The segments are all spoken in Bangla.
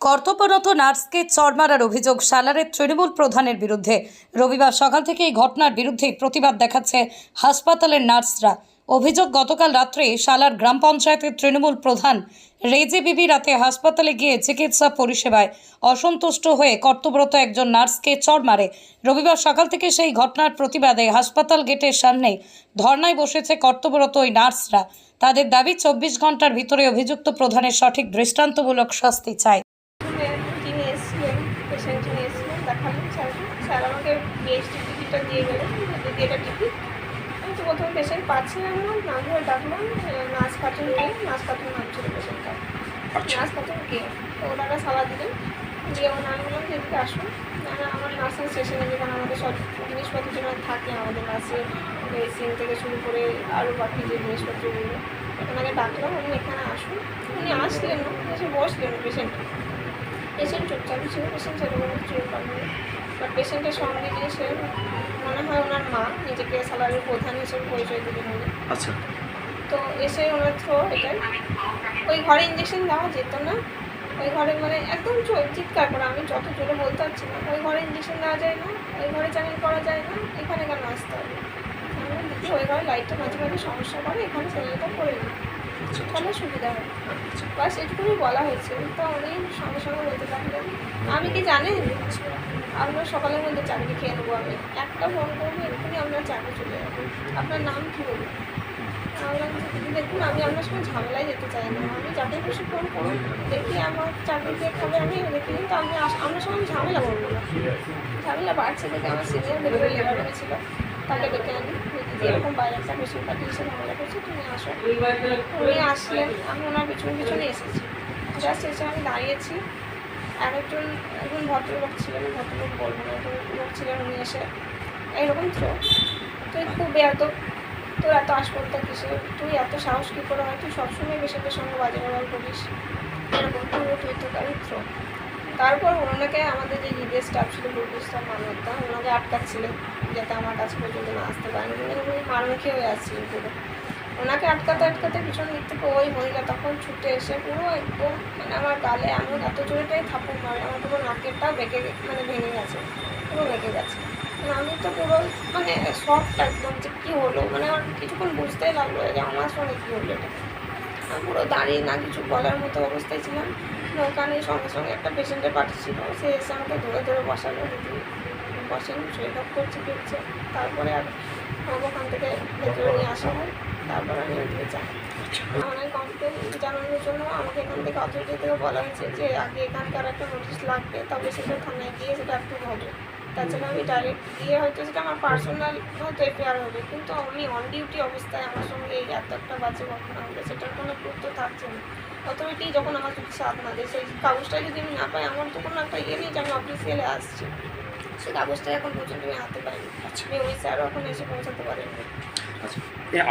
কর্তব্যরত নার্সকে চড় মারার অভিযোগ সালারের তৃণমূল প্রধানের বিরুদ্ধে। রবিবার সকাল থেকে এই ঘটনার বিরুদ্ধে প্রতিবাদ দেখাচ্ছে হাসপাতালের নার্সরা। অভিযোগ, গতকাল রাত্রে সালার গ্রাম পঞ্চায়েতের তৃণমূল প্রধান রেজে বিবি রাতে হাসপাতালে গিয়ে চিকিৎসা পরিষেবায় অসন্তুষ্ট হয়ে কর্তব্যরত একজন নার্সকে চড় মারে। রবিবার সকাল থেকে সেই ঘটনার প্রতিবাদে হাসপাতাল গেটের সামনে ধর্নায় বসেছে কর্তব্যরত ওই নার্সরা। তাদের দাবি, চব্বিশ ঘণ্টার ভিতরে অভিযুক্ত প্রধানের সঠিক দৃষ্টান্তমূলক শাস্তি চায় রুমে যিনি এসেছিলেন পেশেন্ট যিনি এসেছিলেন দেখালেন স্যারকে স্যার আমাকে বিএসটি টিকিটটা দিয়ে গেলেন দিদি এটা টিকিট আমি তো প্রথমে পেশেন্ট পাচ্ছি না আমার না ধরে ডাকলাম নার্স খাতুনকে নার্স খাতুন নাম ছিল পেশেন্টটা নার্স খাতুনকে তো ওনারা সালা দিলেন। দিয়ে আমার নাম বললাম যে এদিকে আসুন। আমার নার্সিং স্টেশনে যেখানে আমাদের সব জিনিসপত্র যেখানে থাকে আমাদের নার্সের মেডিসিন থেকে শুরু করে আরও বাকি যে জিনিসপত্রগুলো ওনাকে ডাকলাম উনি এখানে আসুন। উনি আসলেন না এসে বসলেন পেশেন্ট। পেশেন্ট চুপচাপ ছিল পেশেন্ট সেরকম কিছু ব্যাপার নেই বাট পেশেন্টের সঙ্গে যে সে মনে হয় ওনার মা নিজেকে স্যালারির প্রধান হিসেবে পরিচয় দিলেন উনি আচ্ছা। তো এসে ওনার থ্রো এটাই। ওই ঘরে ইঞ্জেকশন দেওয়া যেত না। ওই ঘরে মানে একদম চিৎকার করে আমি যত জোরে বলতে পারছি না। ওই ঘরে ইঞ্জেকশন দেওয়া যায় না ওই ঘরে চ্যানেল করা যায় না এখানে কেন আসতে হবে? ওই ঘরে লাইটটা মাঝে মাঝে সমস্যা করে এখানে চ্যানেলটা করে আচ্ছা তাহলে সুবিধা হয়। বাস এটুকুনি বলা হয়েছে। তো উনি সঙ্গে সঙ্গে বলতে থাকলেন, আমি কি জানেন? আপনার সকালের মধ্যে চাকরি খেয়ে নেব আমি। একটা ফোন করব এক্ষুনি আপনার চাকরি চলে যাবে। আপনার নাম কী দিদি, দেখুন, আমি আপনার সঙ্গে ঝামেলায় যেতে চাই না। আমি চাকরি বসে ফোন করুন, দেখি আমার চাকরি দিয়ে খাবে আমি দেখি। কিন্তু আমি আপনার সঙ্গে ঝামেলা করব না। ঝামেলা বাড়ছে দেখে আমার সিনিয়র লেবার ছিল। তাকে ডেকে আনি। এরকম বাইরে একটা পেশেন্ট পাঠিয়েছে ঝামেলা করছে তুমি আসো। উনি আসলেন আমি ওনার পিছনে পিছনে এসেছি। জাস্ট এসে আমি দাঁড়িয়েছি। আর একজন একজন ভদ্রলোক ছিলেন, ভদ্রলোক বলব না লোক ছিলেন, উনি এসে এইরকম তো, তুই খুব এত, তোর এত আসপত্তা কিসে তুই এত সাহস কী করে হয়? তুই সবসময় পেশেন্টের সঙ্গে বাজে ব্যবহার করিস। এরকম পুরো তুই তো। তারই থ্রো তারপর ওনাকে আমাদের যে লিডের স্টাফ ছিল গ্রুপ স্টাফ মানবতা ওনাকে আটকাচ্ছিলেন যাতে আমার কাছে পর্যন্ত না আসতে পারেন উনি উনি মারমুখী হয়ে আসছিলেন পুরো। ওনাকে আটকাতে আটকাতে পিছন দিক থেকে ওই মহিলা তখন ছুটে এসে পুরো একদম মানে আমার গালে এমন এত জোরেটাই থাপুর মারে, আমার পুরো নাকেরটাও বেঁকে মানে ভেঙে গেছে, পুরো বেঁকে গেছে। মানে আমি তো পুরো মানে শখটা একদম যে কী হলো? মানে আমার কিছুক্ষণ বুঝতেই লাগল যে আমার সঙ্গে কী হলো এটা। পুরো দাঁড়িয়ে না কিছু বলার মতো অবস্থায় ছিলাম। ওখানে সঙ্গে সঙ্গে একটা পেশেন্টের পার্টি ছিল, সে এসে আমাকে ধরে ধরে বসালো, দিদি বসেন শরীর খারাপ করছে, ফিরছে। তারপরে আর ওখান থেকে ভেতরে নিয়ে আসা হয়, তারপরে আমি ওদিকে যাই। আমার কমপ্লেন জানানোর জন্য আমাকে এখান থেকে অথরিটি থেকে বলা হয়েছে যে আগে এখানকার একটা নোটিশ লাগবে, তবে সেটা থানায় গিয়ে সেটা একটু হবে। তাছাড়া আমি ডাইরেক্ট গিয়ে হয়তো সেটা আমার পার্সোনাল হয়তো এফআইআর হবে। কিন্তু আমি অন ডিউটি অবস্থায় আমার সঙ্গে এই এত একটা বাজে ঘটনা হলে সেটার কোনো প্রুফ তো থাকছে না। অথরিটি যখন আমার যদি সাথ না দেয় সেই কাগজটা যদি আমি না পাই আমার তো কোনো একটা ইয়ে নেই যে আমি অফিসিয়ালে আসছি। সেই কাগজটা এখন পর্যন্ত আমি হাতে পাইনি। আচ্ছা। আমি ওই স্যারও এখন এসে পৌঁছাতে পারেননি আচ্ছা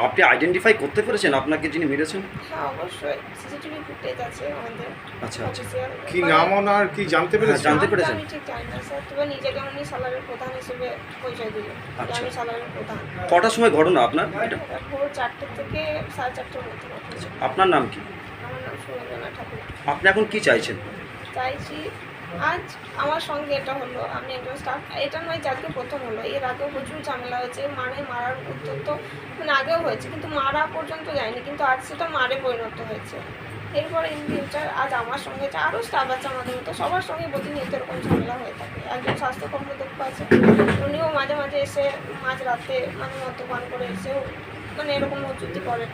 আপনি আইডেন্টিফাই করতে পেরেছেন আপনাকে যিনি মেরেছেন? হ্যাঁ অবশ্যই। সিসিটিভি ফুটেজ আছে আমাদের। আচ্ছা আচ্ছা। কি নাম ওনার? কি জানতে হ্যাঁ, পেরেছেন? জানতে পেরেছেন? আমি ঠিক জানি না স্যার। তবে নিজেকে উনি সালারের প্রধান হিসেবে পরিচয় দিলেন। আচ্ছা। আমি সালারের প্রধান। কটার সময় ঘটনা আপনার? এটা? ভোর চারটে থেকে সাড়ে চারটের মধ্যে ঘটেছে আপনার নাম কি? আমার নাম সুরেন্দ্রনাথ ঠাকুর। আপনি এখন কি চাইছেন? চাইছি আজ আমার সঙ্গে এটা হলো, আমি একজন স্টাফ এটা নয় যে আজকে প্রথম হলো, এর আগেও প্রচুর ঝামেলা হয়েছে মানে মারার উদ্যোগ তো মানে আগেও হয়েছে, কিন্তু মারা পর্যন্ত যায়নি, কিন্তু আজ সেটা মারে পরিণত হয়েছে। এরপরে ইন ফিউচার আজ আমার সঙ্গে আছে আরও স্টাফ আছে আমাদের মতো, সবার সঙ্গে প্রতিনিয়ত এরকম ঝামেলা হয়ে থাকে। একজন স্বাস্থ্য কর্মদক্ষ আছে উনিও মাঝে মাঝে এসে মাঝ রাতে মানে মদ্যপান করে এসেও মানে এরকম উচ্চুতি করেন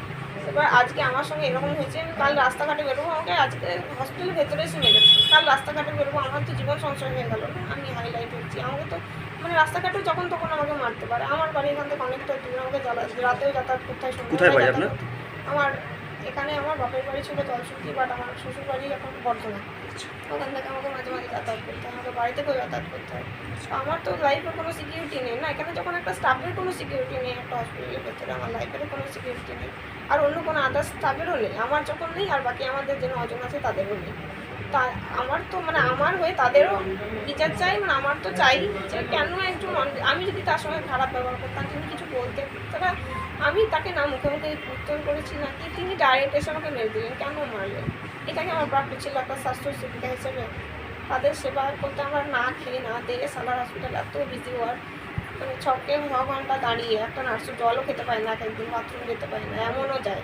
এবার আজকে আমার সঙ্গে এরকম হয়েছে আমি কাল রাস্তাঘাটে বেরোবো আমাকে আজকে হসপিটালের ভেতরে এসে মেরেছে কাল রাস্তাঘাটে বেরোবো আমার তো জীবন সংশয় হয়ে গেল। না আমি হাইলাইট হচ্ছি। আমাকে তো মানে রাস্তাঘাটে যখন তখন আমাকে মারতে পারে। আমার বাড়ি এখান থেকে অনেকটা দূর আমাকে রাতেও যাতায়াত করতে হয় কোথায় বাড়ি আপনার? আমার এখানে আমার বাপের বাড়ি ছিল জলসুকি বাট আমার শ্বশুর বাড়ি এখন বর্ধমান। ওখান থেকে আমাকে মাঝে মাঝে যাতায়াত করতে হয়, আমাকে বাড়িতে করে যাতায়াত করতে হয়। আমার তো লাইফের কোনো সিকিউরিটি নেই না। এখানে যখন একটা স্টাফের কোনো সিকিউরিটি নেই, একটা হসপিটালের ভেতরে আমার লাইফেরও কোনো সিকিউরিটি নেই। আর অন্য কোনো আদার্স স্টাফেরও নেই। আমার যখন নেই, আর বাকি আমাদের যে নজন আছে, তাদেরও নেই। তা আমার তো মানে আমার হয়ে তাদেরও বিচার চাই মানে আমার তো চাই যে কেন একজন আমি যদি তার সঙ্গে খারাপ ব্যবহার করতাম, তিনি কিছু বলতে তারা, আমি তাকে না মুখে মুখে উত্তর করেছি না, কি তিনি ডাইরেক্ট এসে আমাকে মেরে দিলেন, কেন মারলেন? এটাকে আমার প্রাপ্য ছিল একটা স্বাস্থ্য সুবিধা হিসেবে। তাদের সেবা করতে আমরা না খেয়ে না দিয়ে সালার হসপিটাল এত বিজি হওয়ার মানে ছকে ছ ঘণ্টা দাঁড়িয়ে একটা নার্স জলও খেতে পারে না, এক একদিন বাথরুম যেতে পারে না, এমনও যায়।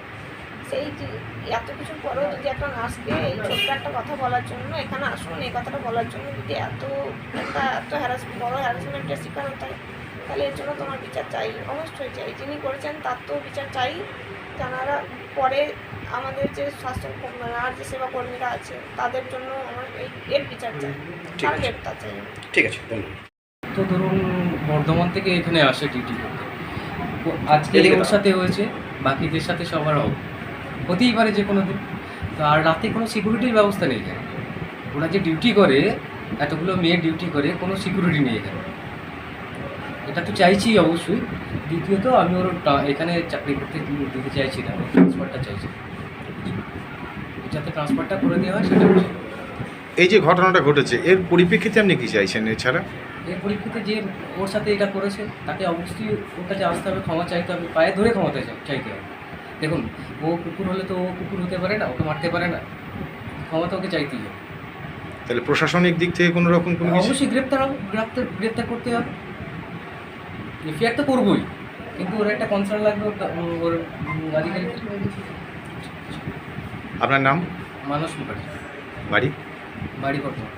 সেই যে- এত কিছুর পরেও যদি একটা নার্সকে এই ছোট্ট একটা কথা বলার জন্য এখানে আসুন এই কথাটা বলার জন্য যদি এত একটা এত হ্যারাস বড় হ্যারাসমেন্টের শিকার হতে হয় তাহলে এর জন্য তোমার বিচার চাই। অবশ্যই চাই। যিনি করেছেন তার তো বিচার চাই। যারা পরে আমাদের যে স্বাস্থ্য আর যে সেবা কর্মীরা আছে তাদের জন্য আমার এই এর বিচার চাই। তার গ্রেপ্তার চাই। ঠিক আছে তো ধরুন বর্ধমান থেকে এখানে আসে ডিউটি করতে। আজকে ওর সাথে হয়েছে বাকিদের সাথে সবার হোক হতেই পারে যে কোনো দিন। তো আর রাতে কোনো সিকিউরিটির ব্যবস্থা নেই এখানে। ওরা যে ডিউটি করে এতগুলো মেয়ে ডিউটি করে কোনো সিকিউরিটি নেই এখানে। এটা তো চাইছি অবশ্যই। দ্বিতীয়ত আমি ওর এখানে চাকরি করতে দিতে চাইছি না ট্রান্সফারটা চাইছি। যাতে ট্রান্সফারটা করে দেওয়া হয় সেটা এই যে ঘটনাটা ঘটেছে এর পরিপ্রেক্ষিতে আপনি কি চাইছেন এছাড়া? এর পরিপ্রেক্ষিতে যে ওর সাথে এটা করেছে তাকে অবশ্যই ওর কাছে আসতে হবে ক্ষমা চাইতে হবে পায়ে ধরে ক্ষমতা চাই- চাইতে হবে। দেখুন ও কুকুর হলে তো ও কুকুর হতে পারে না ওকে মারতে পারে না। ক্ষমতা ওকে চাইতেই হবে। তাহলে প্রশাসনিক দিক থেকে কোনো রকম কোনো অবশ্যই গ্রেপ্তার হবে গ্রেপ্তার গ্রেপ্তার করতে হবে। এফআইআর তো করবোই কিন্তু ওর একটা কনসার্ন লাগবে ওর আধিকারিক আপনার নাম? মানস মুখার্জি। বাড়ি? বাড়ি বর্তমান